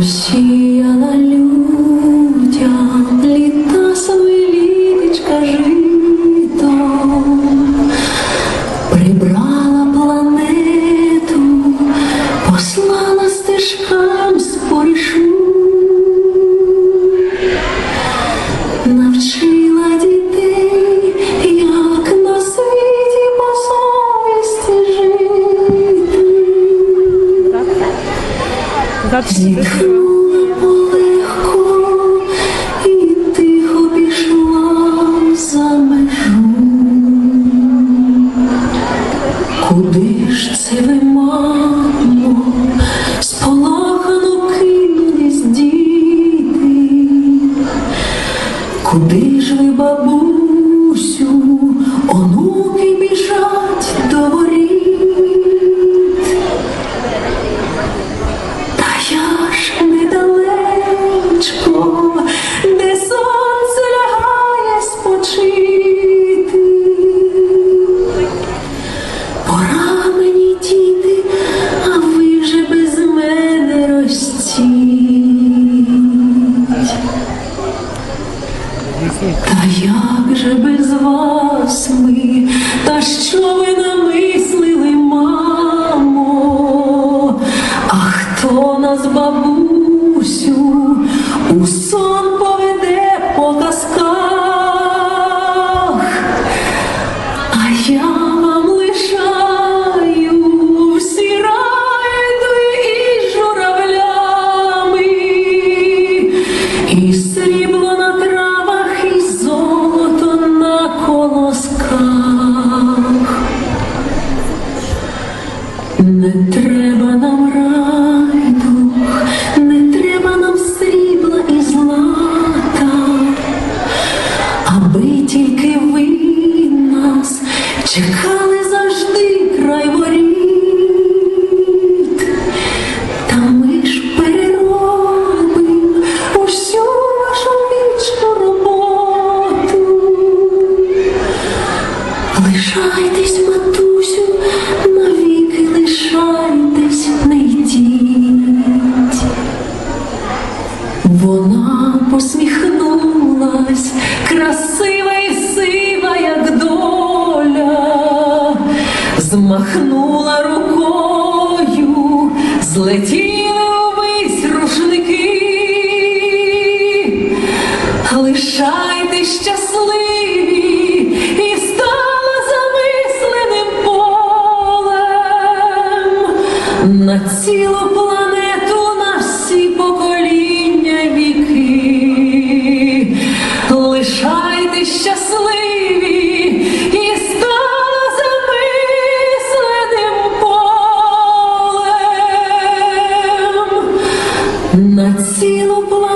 夕阳。Куди ж це ви, мамо, кинулись діти? Куди ж ви, бабусю, онуки біжать до воріт? Та як же без вас ми, та що ви намислили, Не треба нам райдух, не треба нам срібла і злата, аби тільки ви нас чекали завжди край воріт. Та ми ж переробим усю вашу вічну роботу. Лишайтесь, усміхнулась, красива і сива, як доля, змахнула рукою, злетіли увесь рушники, лишайте щасливі і стала замисленим полем. На цілу. vacilo pular.